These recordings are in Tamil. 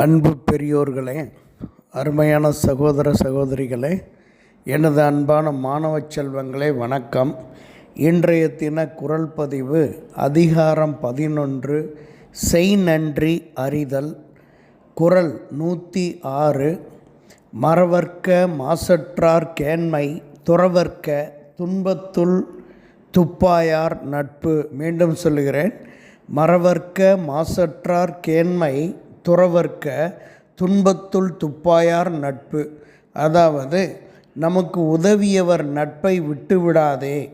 அன்பு பெரியோர்களே அருமையான சகோதர சகோதரிகளே எனது அன்பான மாணவ செல்வங்களே வணக்கம். இன்றைய தின குரல் பதிவு அதிகாரம் பதினொன்று செய் நன்றி அறிதல் குரல் நூற்றி ஆறு மறவர்க்க மாசற்றார் கேண்மை துறவர்க்க துன்பத்துள் துப்பாயார் நட்பு மீண்டும் சொல்லுகிறேன். மறவர்க்க மாசற்றார் கேண்மை துறவர்க்க துன்பத்துள் துப்பாயார் நட்பு. அதாவது நமக்கு உதவியவர் நட்பை விட்டுவிடாதே.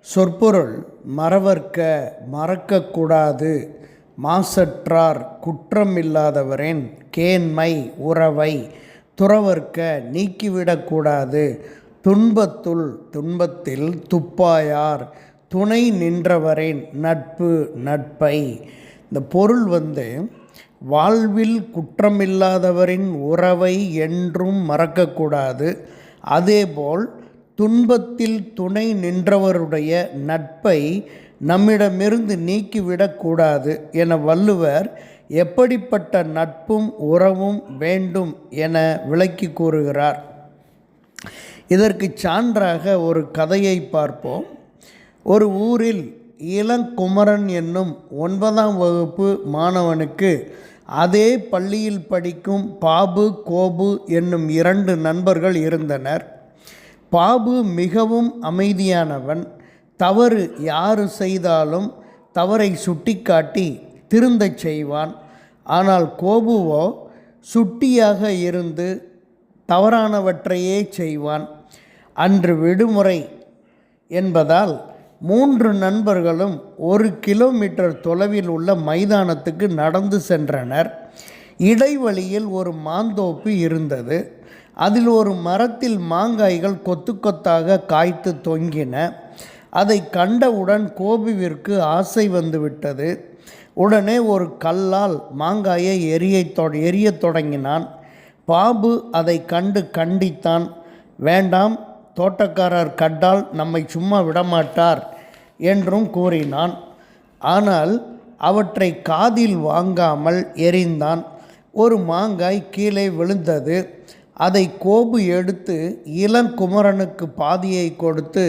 சொற்பொருள் மறவர்க்க மறக்கக்கூடாது. மாசற்றார் குற்றம் இல்லாதவரின் கேண்மை உறவை. துறவர்க்க நீக்கிவிடக்கூடாது. துன்பத்துள் துன்பத்தில் துப்பாயார் துணை நின்றவரின் நட்பு நட்பை. இந்த பொருள் வந்து வாழ்வில் குற்றமில்லாதவரின் உறவை என்றும் மறக்கக்கூடாது. அதேபோல் துன்பத்தில் துணை நின்றவருடைய நட்பை நம்மிடமிருந்து நீக்கிவிடக்கூடாது என வள்ளுவர் எப்படிப்பட்ட நட்பும் உறவும் வேண்டும் என விளக்கி கூறுகிறார். இதற்கு சான்றாக ஒரு கதையை பார்ப்போம். ஒரு ஊரில் இளங்குமரன் என்னும் ஒன்பதாம் வகுப்பு மாணவனுக்கு அதே பள்ளியில் படிக்கும் பாபு கோபு என்னும் இரண்டு நண்பர்கள் இருந்தனர். பாபு மிகவும் அமைதியானவன். தவறு யாரு செய்தாலும் தவறை சுட்டிக்காட்டி திருந்தச் செய்வான். ஆனால் கோபுவோ சுட்டியாக இருந்து தவறானவற்றையே செய்வான். அன்று விடுமுறை என்பதால் மூன்று நண்பர்களும் ஒரு கிலோமீட்டர் தொலைவில் உள்ள மைதானத்துக்கு நடந்து சென்றனர். இடைவெளியில் ஒரு மாந்தோப்பு இருந்தது. அதில் ஒரு மரத்தில் மாங்காய்கள் கொத்து கொத்தாக காய்த்து தொங்கின. அதை கண்டவுடன் கோபுவிற்கு ஆசை வந்துவிட்டது. உடனே ஒரு கல்லால் மாங்காயை எரிய எரியத் தொடங்கினான். பாபு அதை கண்டு கண்டித்தான். வேண்டாம் தோட்டக்காரர் கண்டால் நம்மை சும்மா விடமாட்டார் என்றும் கூறினான். ஆனால் அவற்றை காதில் வாங்காமல் எரிந்தான். ஒரு மாங்காய் கீழே விழுந்தது. அதை கோபு எடுத்து இளங்குமரனுக்கு பாதியை கொடுத்து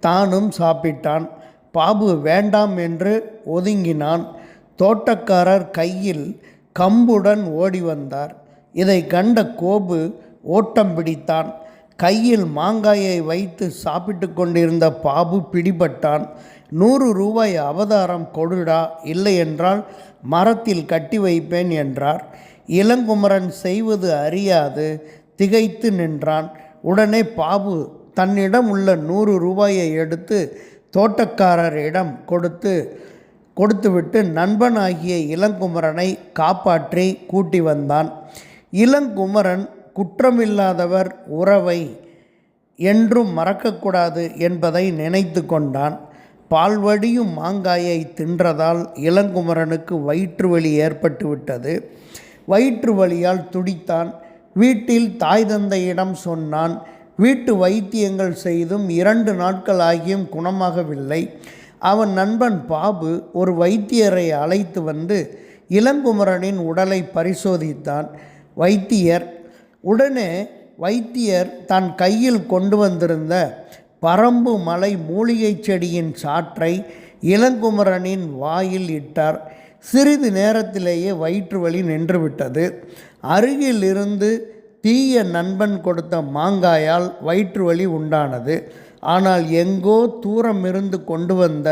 தானும் சாப்பிட்டான். பாபு வேண்டாம் என்று ஒதுங்கினான். தோட்டக்காரர் கையில் கம்புடன் ஓடி வந்தார். இதை கண்ட கோபு ஓட்டம் பிடித்தான். கையில் மாங்காயை வைத்து சாப்பிட்டு கொண்டிருந்த பாபு பிடிபட்டான். நூறு ரூபாய் அவதாரம் கொடுடா இல்லை என்றால் மரத்தில் கட்டி வைப்பேன் என்றார். இளங்குமரன் செய்வது அறியாது திகைத்து நின்றான். உடனே பாபு தன்னிடம் உள்ள நூறு ரூபாயை எடுத்து தோட்டக்காரரிடம் கொடுத்து கொடுத்துவிட்டு நண்பனாகிய இளங்குமரனை காப்பாற்றி கூட்டி வந்தான். இளங்குமரன் குற்றமில்லாதவர் உறவை என்றும் மறக்கக்கூடாது என்பதை நினைத்து கொண்டான். பால்வடியும் மாங்காயை தின்றதால் இளங்குமரனுக்கு வயிற்று வலி ஏற்பட்டுவிட்டது வயிற்று வலியால் துடித்தான். வீட்டில் தாய் தந்தையிடம் சொன்னான் வீட்டு வைத்தியங்கள் செய்தும் இரண்டு நாட்கள் ஆகியும் குணமாகவில்லை. அவன் நண்பன் பாபு ஒரு வைத்தியரை அழைத்து வந்து இளங்குமரனின் உடலை பரிசோதித்தான். வைத்தியர் உடனே வைத்தியர் தன் கையில் கொண்டு வந்திருந்த பரம்பு மலை மூலிகை செடியின் சாற்றை இளங்குமரனின் வாயில் இட்டார். சிறிது நேரத்திலேயே வயிற்று வலி நின்றுவிட்டது அருகில் இருந்து தீய நண்பன் கொடுத்த மாங்காயால் வயிற்று வலி உண்டானது. ஆனால் எங்கோ தூரம் இருந்து கொண்டு வந்த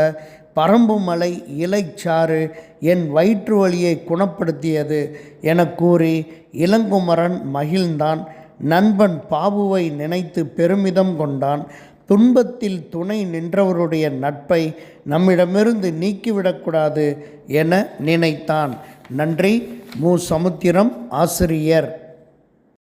பரம்பு மலை இலைச்சாறு என் வயிற்று வலியை குணப்படுத்தியது என கூறி இளங்குமரன் மகிழ்ந்தான். நண்பன் பாபுவை நினைத்து பெருமிதம் கொண்டான். துன்பத்தில் துணை நின்றவருடைய நட்பை நம்மிடமிருந்து நீக்கிவிடக்கூடாது என நினைத்தான். நன்றி. மு. சமுத்திரம் ஆசிரியர்.